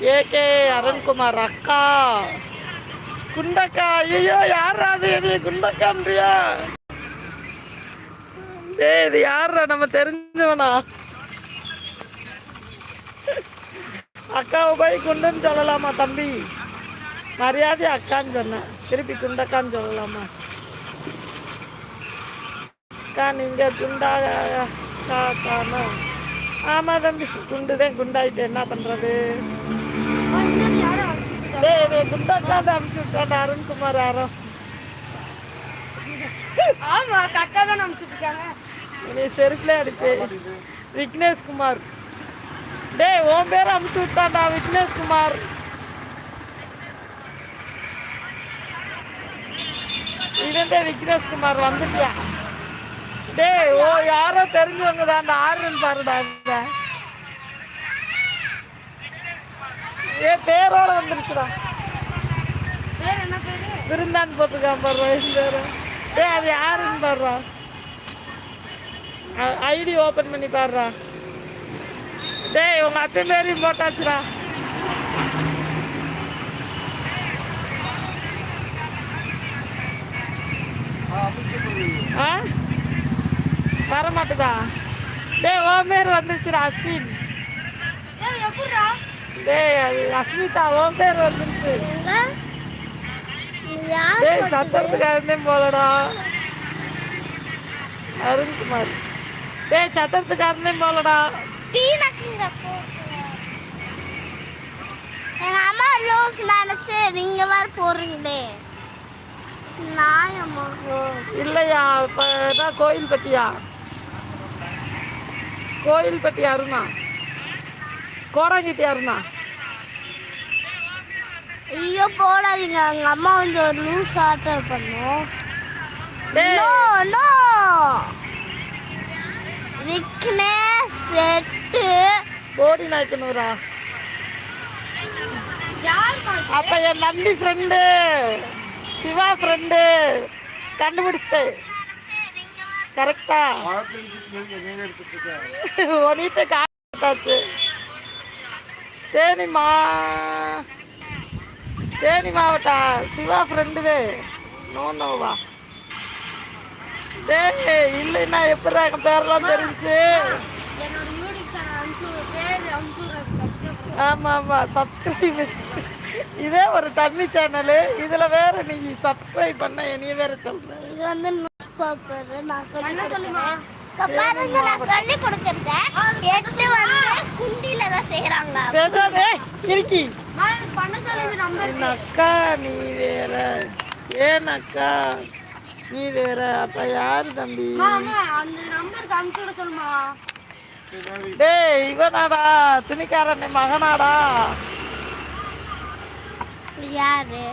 AK Arunkumar அக்கா. குண்டக்கா ஐயோ யாரா அது என்னைய குண்டக்கான்றியா டேய் இது யாரா நம்ம தெரிஞ்சவனா? அக்காவை போய் குண்டுன்னு சொல்லலாமா தம்பி? மரியாதை அக்கான்னு சொன்னேன். திருப்பி குண்டக்கான்னு சொல்லலாமா? அக்கா நீங்கள் குண்டா அக்கா அக்கானா ஆமா தம்பி. குண்டு தான் குண்டாயிட்டு என்ன பண்றது? குண்டாக்காண்டு அனுப்பிச்சு விட்டாண்டா அருண்குமார் யாரோ. ஆமா கரெக்டா தான் அனுப்பிச்சுட்டு இருக்காங்க நீ செருப்புல அடிப்பே. விக்னேஷ் குமார். டேய் உன் பேரை அனுப்பிச்சு விட்டாண்டா விக்னேஷ் குமார். இதே விக்னேஷ் குமார் டேய் ஓ யாரோ தெரிஞ்சவங்க தான்டா ஆறுன்னு பாருடா ஏ பேரோட வந்துருச்சுடா. விருந்தான் போட்டிருக்கான் பாரு இந்த பேரு. டேய் அது யாருன்னு பாருடா. ஐடி ஓபன் பண்ணி பாருடா. டேய் உங்க அத்தை பேரையும் போட்டாச்சுடா. ஆ? வர மாட்டுதா டேய் உன் பேர் வந்துருச்சுடா அஸ்வின். டேய் அஸ்மிதா உன் பேர் வந்துருச்சு. டேய் சத்திரத்துக்காரனே போலடா. அருண்குமார் டேய் சத்திரத்துக்காரனே போலடா. எங்க அம்மா லூஸ் நினைச்சு நீங்க வேற போறீங்களே. நாயம்மா இல்லையா இப்போ கோயில் பட்டியா கோயில் பட்டி அருணா. கோடாங்கிட்டி அருணா ஐயோ போடாதீங்க. எங்க அம்மா வந்து ஒரு லூஸ் ஆர்டர் பண்ணும். நோ நோ விக்னேஷ் செட்டு கோடி நாய்க்கனூரா யாருப்பா அப்ப என் நம்பி ஃப்ரெண்டு சிவா ஃப்ரெண்டு கண்டுபிடிச்சிட்டேன். கரெக்டா ஒனிட்டு காட்டாச்சு தேனிமா தேனி மாவட்டம் சிவா ஃப்ரெண்டுது நோ நோவா டேய் இல்லைன்னா எப்படி எங்கள் பேரெல்லாம் தெரிஞ்சு? என்னோட யூடியூப் சேனல் அனுப்பிச்சு பேர் அனுப்பிச்சு சப்ஸ்கிரைப் ஆமாம் ஆமாம் சப்ஸ்கிரைப் இதே ஒரு தண்ணி சேனலு இதில் வேற நீ சப்ஸ்கிரைப் பண்ண என்னைய வேற சொல்கிறேன் இது வந்து நியூஸ் பேப்பர் நான் சொல்லுமா? இப்ப பாருங்க நான் சொல்லி எட்டு வந்து செய்யறாங்க பேசாதே இருக்கி. அக்கா நீ வேற. ஏன் அக்கா? நீ வேற. அப்ப யாரு தம்பி? டேய் இவனாடா. துணிக்காரன் மகனாடா. யாரு?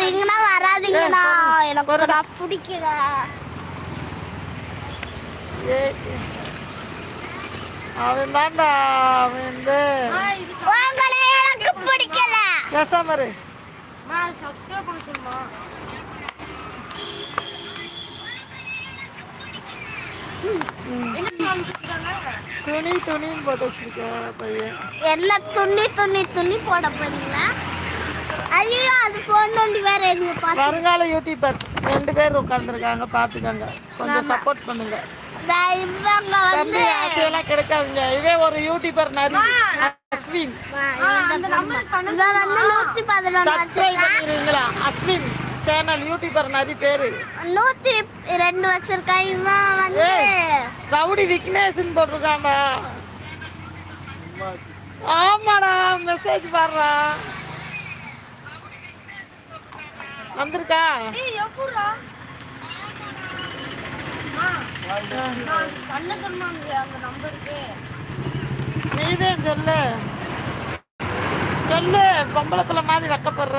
நீங்கன்னா வராதீங்கண்ணா. எனக்கு பிடிக்கல. ஏ அவன் தான்டா அவன் வந்து அம்மா, இதுக்கு உங்களை எனக்கு பிடிக்கல. பேசாம இரு அம்மா, subscribe பண்ண சொல்லுமா? என்ன அனுப்பிச்சிருக்காங்க துணி துணின்னு போட்டு வச்சிருக்க பையன். என்ன துணி துணி துணி போட போறீங்க ஐயோ அது போன் நோண்டி வேற பார்த்து வருங்கால யூடியூபர்ஸ் ரெண்டு பேர் உட்காந்துருக்காங்க பார்த்துக்கோங்க. கொஞ்சம் சப்போர்ட் பண்ணுங்க. தம்பி ஆசையெல்லாம் கிடைக்காதுங்க. இவே ஒரு யூடியூபர் நரி அஸ்வின். அஸ்வின் சேனல் யூடியூபர் நரி பேரு. நூத்தி ரெண்டு வச்சிருக்கேன். இவன் வந்து. ரவுடி விக்னேஷ்னு போட்டிருக்காண்டா ஆமாடா மெசேஜ் பாடுறா. வந்திருக்கா ஏய், எப்படிடா? அம்மா, நான் பண்ண சொல்லுமா அந்த அந்த நம்பருக்கு நீதே சொல்லு. சொல்லு பொம்பளை பிள்ளை மாதிரி வெக்கப்படுற.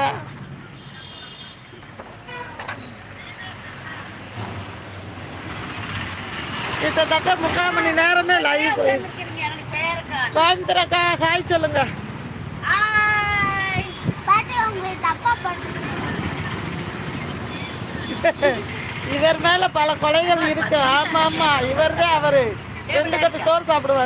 கிட்டத்தட்ட முக்கால் மணி நேரமே லைவ் கோயம்புத்தூரக்கா ஹாய் சொல்லுங்க. பாட்டு உங்களுக்கு தப்பா பண்ணு இவர் மேல பல கொலைகள் இருக்கு. ஆமா ஆமா. இவர் தான் அவரு. ரெண்டு கட்டு சோறு சாப்பிடுவாரு.